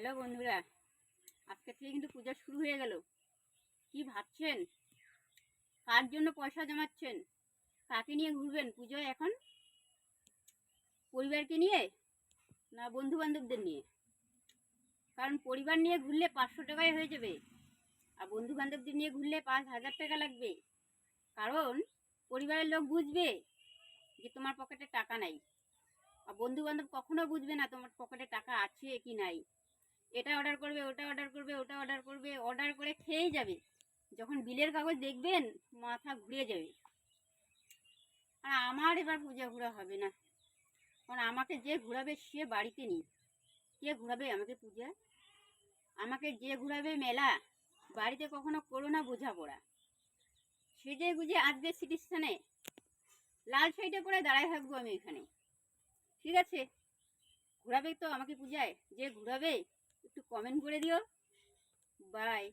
Hello বন্ধুরা, আজকে থেকে কিন্তু পূজা শুরু হয়ে গেল। কি ভাবছেন? কার জন্য পয়সা জমাচ্ছেন? কাকে নিয়ে ঘুরবেন পুজোয় এখন? পরিবারকে নিয়ে না বন্ধু বান্ধবদের নিয়ে? কারণ পরিবার নিয়ে ঘুরলে পাঁচশো টাকায় হয়ে যাবে, আর বন্ধু বান্ধবদের নিয়ে ঘুরলে পাঁচ হাজার টাকা লাগবে। কারণ পরিবারের লোক বুঝবে যে তোমার পকেটে টাকা নাই, আর বন্ধু বান্ধব কখনো বুঝবে না তোমার পকেটে টাকা আছে কি নাই। এটা অর্ডার করবে, ওটা অর্ডার করবে, ওটা অর্ডার করবে অর্ডার করে খেয়েই যাবে। যখন বিলের কাগজ দেখবেন, মাথা ঘুরে যাবে। আর আমার এবার পূজা ঘোরা হবে না। কারণ আমাকে যে ঘোরাবে, সে বাড়িতে নেই। কে ঘোরাবে আমাকে পূজা? আমাকে যে ঘোরাবে মেলা, বাড়িতে কখনো করো না বোঝাপড়া সেজে গুজে আসবে সিটি স্থানে, লাল শাড়িটা পরে দাঁড়ায় থাকব আমি এখানে। ঠিক আছে? ঘোরাবে তো আমাকে পূজায়? যে ঘোরাবে একটু কমেন্ট করে দিও। বাই